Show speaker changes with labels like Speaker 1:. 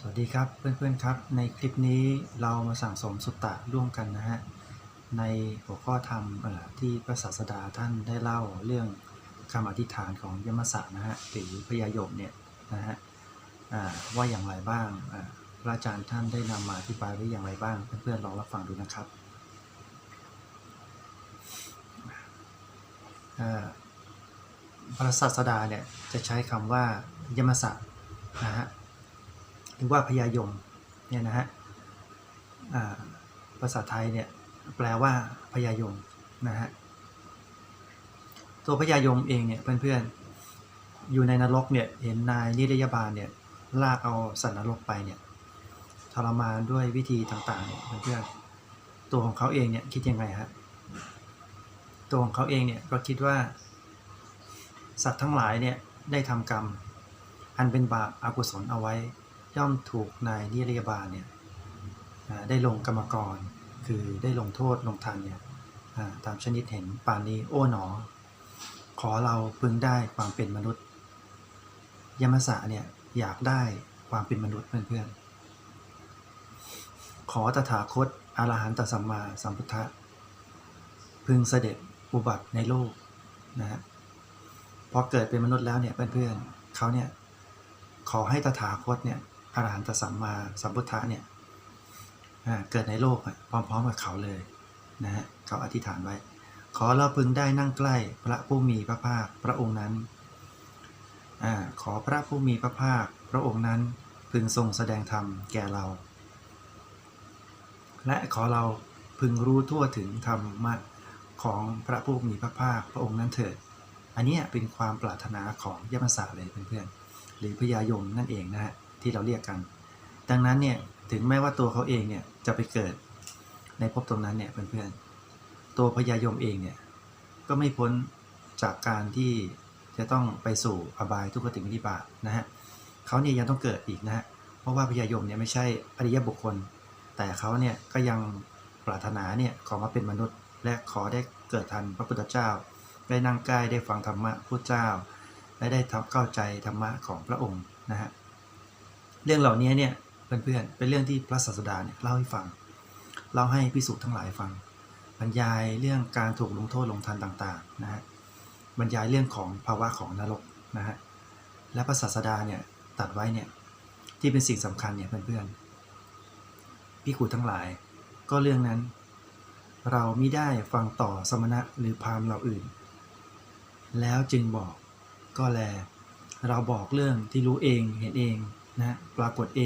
Speaker 1: สวัสดีครับเพื่อนๆครับ ในคลิปนี้เรามาสั่งสมสุตตะร่วมกันนะฮะในหัวข้อธรรมที่พระศาสดาท่านได้เล่าเรื่องคำอธิษฐานของยมสะนะฮะหรือพญายมเนี่ยนะฮะว่าอย่างไรบ้างพระอาจารย์ท่านได้นำมาอธิบายไว้อย่างไรบ้าง เพื่อนๆลองรับฟังดูนะครับพระศาสดาเนี่ยจะใช้คำว่ายมสะนะฮะ หรือว่าพญายมเนี่ยนะฮะอ่าภาษาไทยเนี่ยแปลว่าพญายมนะฮะตัวพญายมเองเนี่ยเพื่อนๆอยู่ในนรกเนี่ยเห็นนายนิรยาบาลเนี่ยลากเอาสัตว์นรกไปเนี่ยทรมานด้วยวิธีต่างๆเนี่ยเพื่อนๆตัวของเขาเองเนี่ยคิดยังไงฮะตัวของเขาเองเนี่ยก็คิดว่า สัตว์ทั้งหลายเนี่ยได้ทำกรรม อันเป็นบาปอากุศลเอาไว้ ย่อมถูกนายนิรยาบาลเนี่ยได้ลงกรรมกร คือได้ลงโทษลงทันเนี่ยตามชนิดเห็นป่านนี้โอ้หนอ ขอเราพึงได้ความเป็นมนุษย์ ยมสะเนี่ยอยากได้ความเป็นมนุษย์เพื่อนๆ ขอตถาคตอรหันตสัมมาสัมพุทธะพึงเสด็จอุบัติในโลกนะฮะพอเกิดเป็นมนุษย์แล้วเนี่ยเพื่อนๆเขาเนี่ยขอให้ตถาคตเนี่ย อรหันตสัมมาสัมพุทธะเนี่ยเกิดในโลกพร้อมๆกับเขาเลยนะฮะเขาอธิษฐานไว้ ขอเราพึงได้นั่งใกล้พระผู้มีพระภาคพระองค์นั้นอขอพระผู้มีพระภาคพระองค์นั้นพึงทรงแสดงธรรมแก่เรา และขอเราพึงรู้ทั่วถึงธรรมะของพระผู้มีพระภาคพระองค์นั้นเถิด อันนี้เป็นความปรารถนาของยมสาเลยเพื่อนๆหรือพญายมนั่นเองนะฮะ ที่เราเรียกกัน ดังนั้นเนี่ยถึงแม้ว่าตัวเขาเองเนี่ยจะไปเกิดในภพตรงนั้นเนี่ยเพื่อนๆตัวพญายมเองเนี่ยก็ไม่พ้นจากการที่จะต้องไปสู่อบายทุกขติวินิบาตนะฮะเขาเนี่ยยังต้องเกิดอีกนะฮะเพราะว่าพญายมเนี่ยไม่ใช่อริยบุคคล แต่เขาเนี่ยก็ยังปรารถนาเนี่ยขอมาเป็นมนุษย์ และขอได้เกิดทันพระพุทธเจ้า ได้นั่งใกล้ได้ฟังธรรมะพุทธเจ้า และได้เข้าใจธรรมะของพระองค์นะฮะ เรื่องเหล่านี้เนี่ยเพื่อนๆเป็นเรื่องที่พระศาสดาเนี่ยเล่าให้ฟังเล่าให้พิสูจน์ทั้งหลายฟัง บรรยายเรื่องการถูกลงโทษลงทันต่างๆนะฮะบรรยายเรื่องของภาวะของนรกนะฮะและพระศาสดาเนี่ยตัดไว้เนี่ยที่เป็นสิ่งสำคัญเนี่ยเพื่อนๆพิขูทั้งหลาย ก็เรื่องนั้น เรามิได้ฟังต่อสมณะหรือพราหมณ์เหล่าอื่น แล้วจึงบอกก็แล เราบอกเรื่องที่รู้เองเห็นเอง นะปรากฏเอง